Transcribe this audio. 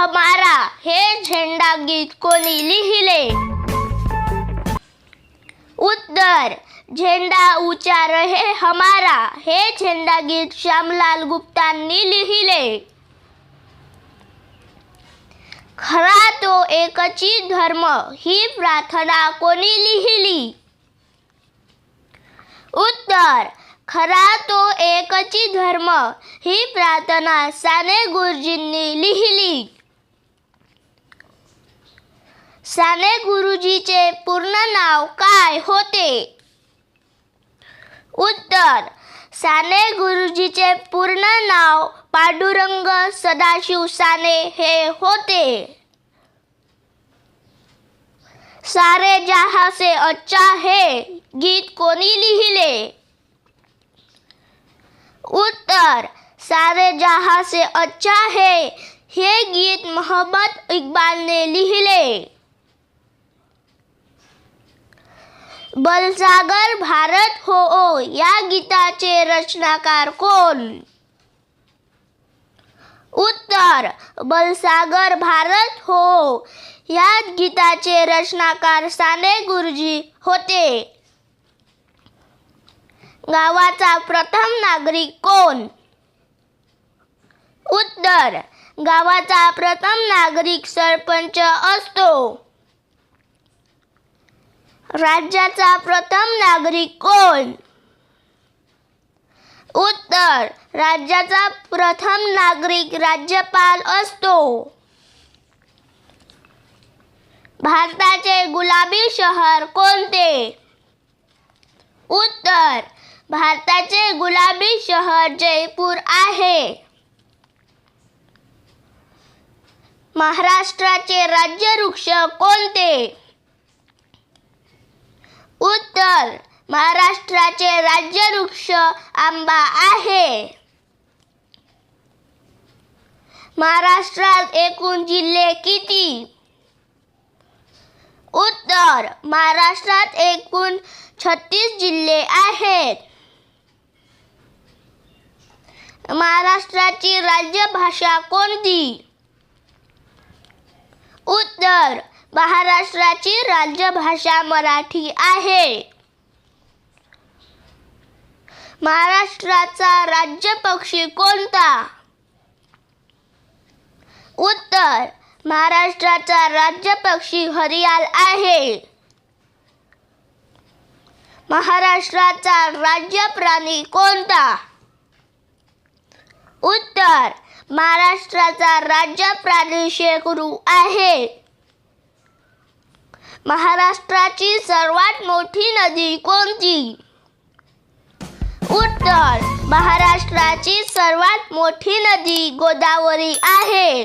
हमारा हे झेंडा गीत कोणी लिहिले? उत्तर झेंडा उचार हे हमारा हे झेंडा गीत श्यामलाल गुप्तांनी लिहिले. खरा तो एकची धर्म ही प्रार्थना कोणी लिहिली? उत्तर खरा तो एकची धर्म ही प्रार्थना साने गुरुजींनी लिहिली. साने गुरुजीचे पूर्ण नाव काय होते? उत्तर साने गुरुजीचे पूर्ण नाव पांडुरंग सदाशिव साने हे होते. सारे जहा से अच्छा है गीत कोणी लिहिले? उत्तर सारे जहा से अच्छा है हे गीत मोहम्मद इक्बालने लिहिले. बलसागर भारत हो ओ या गीताचे रचनाकार कोण? उत्तर बलसागर भारत हो या गीताचे रचनाकार साने गुरुजी होते. गावाचा प्रथम नागरिक कोण? उत्तर गावाचा प्रथम नागरिक सरपंच असतो. राज्याचा प्रथम नागरिक कोण? उत्तर राज्याचा प्रथम नागरिक राज्यपाल असतो. भारताचे गुलाबी शहर कोणते? उत्तर भारताचे गुलाबी शहर जयपूर आहे. महाराष्ट्राचे राज्यवृक्ष कोणते? महाराष्ट्राचे महाराष्ट्राचे राज्यवृक्ष आंबा आहे. महाराष्ट्रात एकूण जिल्हे किती? उत्तर महाराष्ट्रात एकूण छत्तीस जिल्हे आहेत. महाराष्ट्राची राज्यभाषा कोणती? उत्तर महाराष्ट्राची राज्यभाषा मराठी आहे. महाराष्ट्राचा राज्य पक्षी कोणता? उत्तर महाराष्ट्राचा राज्य पक्षी हरियाल आहे. महाराष्ट्राचा राज्य प्राणी कोणता? उत्तर महाराष्ट्राचा राज्य प्राणी शेकरू आहे. महाराष्ट्राची सर्वात मोठी नदी कोणती? महाराष्ट्राची सर्वात मोठी नदी गोदावरी आहे.